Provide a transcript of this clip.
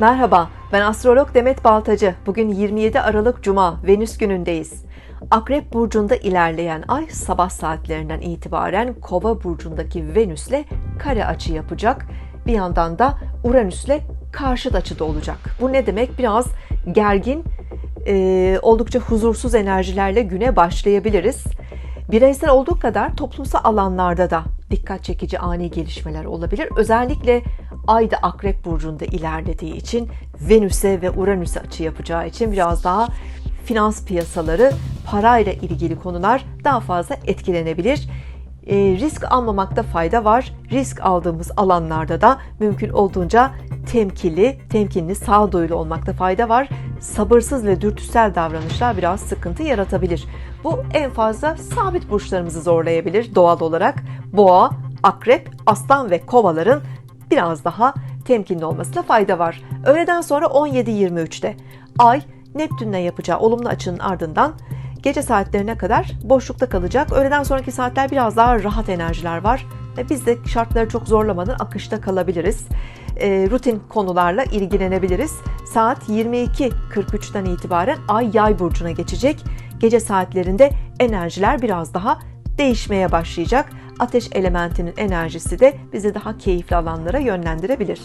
Merhaba, ben astrolog Demet Baltacı. Bugün 27 Aralık Cuma, Venüs günündeyiz. Akrep burcunda ilerleyen ay sabah saatlerinden itibaren Kova burcundaki Venüs'le kare açı yapacak. Bir yandan da Uranüs'le karşıt açıda olacak. Bu ne demek? Biraz gergin, e, oldukça huzursuz enerjilerle güne başlayabiliriz. Bireysel olduğu kadar toplumsal alanlarda da dikkat çekici ani gelişmeler olabilir. Özellikle Ay da Akrep burcunda ilerlediği için Venüs'e ve Uranüs'e açı yapacağı için biraz daha finans piyasaları, parayla ilgili konular daha fazla etkilenebilir. E, risk almamakta fayda var. Risk aldığımız alanlarda da mümkün olduğunca temkinli, temkinli, sağduyulu olmakta fayda var. Sabırsız ve dürtüsel davranışlar biraz sıkıntı yaratabilir. Bu en fazla sabit burçlarımızı zorlayabilir doğal olarak. Boğa, akrep, aslan ve kovaların biraz daha temkinli olmasına fayda var. Öğleden sonra 17.23'te Ay Neptün'le yapacağı olumlu açının ardından gece saatlerine kadar boşlukta kalacak. Öğleden sonraki saatler biraz daha rahat enerjiler var. Ve biz de şartları çok zorlamadan akışta kalabiliriz. E, rutin konularla ilgilenebiliriz. Saat 22.43'ten itibaren Ay Yay burcuna geçecek. Gece saatlerinde enerjiler biraz daha değişmeye başlayacak. Ateş elementinin enerjisi de bizi daha keyifli alanlara yönlendirebilir.